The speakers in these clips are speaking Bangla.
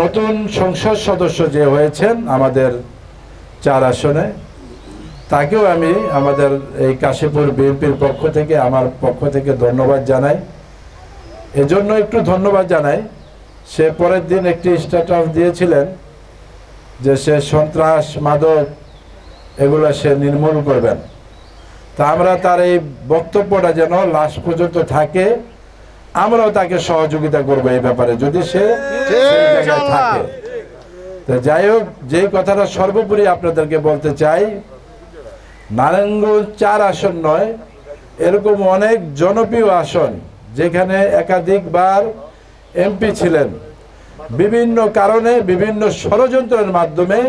নতুন সংসদ সদস্য যে হয়েছেন আমাদের চার আসনে, তাকেও আমি আমাদের এই কাশীপুর বিএনপির পক্ষ থেকে, আমার পক্ষ থেকে ধন্যবাদ জানাই। এজন্য একটু ধন্যবাদ জানাই। সে পরের দিন একটি স্ট্যাটাস দিয়েছিলেন যে সে সন্ত্রাস, মাদক, এগুলো সে নির্মূল করবেন। তা আমরা তার এই বক্তব্যটা যেন লাস্ট পর্যন্ত থাকে। আমরাও তাকে সহযোগিতা করব এই ব্যাপারে যদি সে জায়গায় থাকে। তো যাই হোক যে কথাটা সর্বোপরি আপনাদেরকে বলতে চাই নারায়ণগঞ্জ চার আসন নয় এরকম অনেক জনপ্রিয় আসন যেখানে একাধিকবার এমপি ছিলেন। বিভিন্ন কারণে বিভিন্ন ষড়যন্ত্রের মাধ্যমে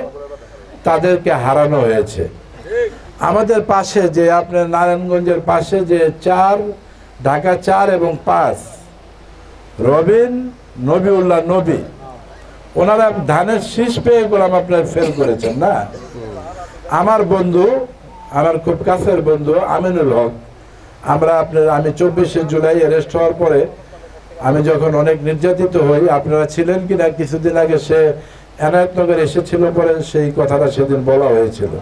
তাদেরকে হারানো হয়েছে। আমাদের পাশে যে আপনার নারায়ণগঞ্জের পাশে যে চার ঢাকা চার এবং পাঁচ। রবিন নবিউল্লাহ নবী। ওনারা ধানের শীষ পেয়ে গোলাম আপনার ফেল করেছেন, না? আমার বন্ধু, আমার খুব কাছের বন্ধু আমিনুল হক, আমরা আপনার, আমি চব্বিশে জুলাই অ্যারেস্ট হওয়ার পরে আমি যখন অনেক নির্যাতিত হই, আপনারা ছিলেন কিনা কিছুদিন আগে সে এনায়তনগর এসেছিল পরে সেই কথাটা সেদিন বলা হয়েছিল।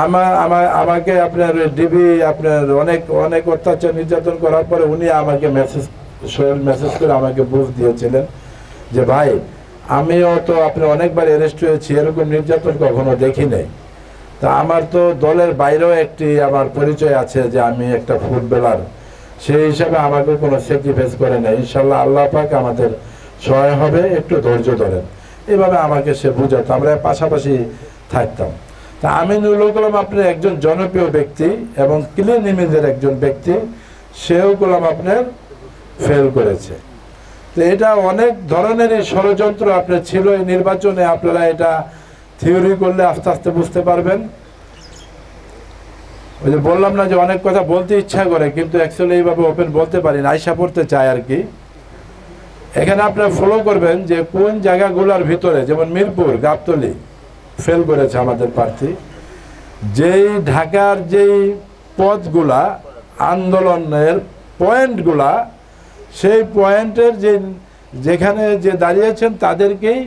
আমার আমার, আমাকে আপনার ডিবি আপনার অনেক অনেক অত্যাচার নির্যাতন করার পরে উনি আমাকে মেসেজ সোহেল মেসেজ করে আমাকে বুঝ দিয়েছিলেন যে, ভাই, আমিও তো আপনি অনেকবার অ্যারেস্ট হয়েছি, এরকম নির্যাতন কখনো দেখি নাই। তা আমার তো দলের বাইরেও একটি আমার পরিচয় আছে যে, আমি একটা ফুটবলার। সেই হিসাবে আমাকে কোনো স্যাক্রিফাইস করে না ইনশাল্লাহ আল্লাহ পাক আমাদের সহায় হবে। একটু ধৈর্য ধরেন। এভাবে আমাকে সে বুঝাতো। আমরা পাশাপাশি থাকতাম। তা আমিনুল কলাম আপনার একজন জনপ্রিয় ব্যক্তি এবং ক্লিন ইমেজের একজন ব্যক্তি, সেও কলাম আপনার ফেল করেছে। তো এটা অনেক ধরনেরই ষড়যন্ত্র আপনার ছিল এই নির্বাচনে, আপনারা এটা থিওরি করলে আস্তে আস্তে বুঝতে পারবেন। ওই যে বললাম না যে অনেক কথা বলতে ইচ্ছা করে, কিন্তু অ্যাকচুয়ালি এইভাবে ওপেন বলতে পারি না আইসা পড়তে চায় আর কি। এখানে আপনারা ফলো করবেন যে কোন জায়গাগুলোর ভিতরে, যেমন মিরপুর, গাবতলি ফেল করেছে আমাদের প্রার্থী। যেই ঢাকার যেই পথগুলা আন্দোলনের পয়েন্টগুলা সেই পয়েন্টের যে যেখানে যে দাঁড়িয়েছেন তাদেরকেই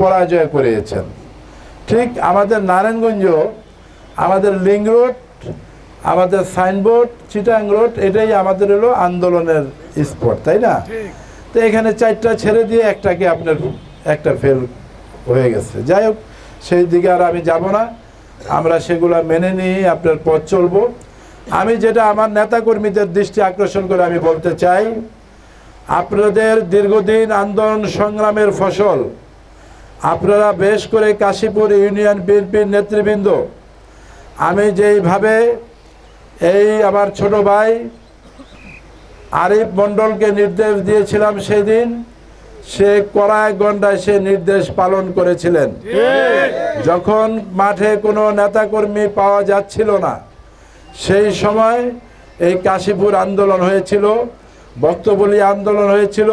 পরাজয় করিয়েছেন। ঠিক আমাদের নারায়ণগঞ্জ আমাদের লিঙ্ক রোড আমাদের সাইনবোর্ড চিটাং রোড এটাই আমাদের হলো আন্দোলনের স্পট তাই না? তো এখানে চারটা ছেড়ে দিয়ে একটাকে আপনার একটা ফেল হয়ে গেছে। যাই হোক সেই দিকে আর আমি যাব না। আমরা সেগুলো মেনে নিয়ে আপনার পথ চলবো। আমি যেটা আমার নেতাকর্মীদের দৃষ্টি আকর্ষণ করে আমি বলতে চাই, আপনাদের দীর্ঘদিন আন্দোলন সংগ্রামের ফসল, আপনারা বেশ করে কাশীপুর ইউনিয়ন বিএনপির নেতৃবৃন্দ, আমি যেইভাবে এই আমার ছোট ভাই আরিফ মণ্ডলকে নির্দেশ দিয়েছিলাম সেদিন সে কড়ায় গন্ডায় সে নির্দেশ পালন করেছিলেন। যখন মাঠে কোনো নেতাকর্মী পাওয়া যাচ্ছিল না, সেই সময় এই কাশীপুর আন্দোলন হয়েছিল, বক্তবলী আন্দোলন হয়েছিল,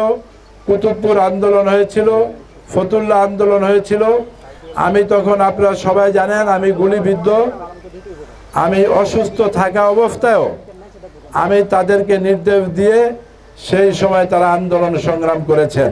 কুতুবপুর আন্দোলন হয়েছিল, ফতুল্লা আন্দোলন হয়েছিল। আমি তখন আপনারা সবাই জানেন, আমি গুলিবিদ্ধ, আমি অসুস্থ থাকা অবস্থায়ও আমি তাদেরকে নির্দেশ দিয়ে সেই সময় তারা আন্দোলন সংগ্রাম করেছেন।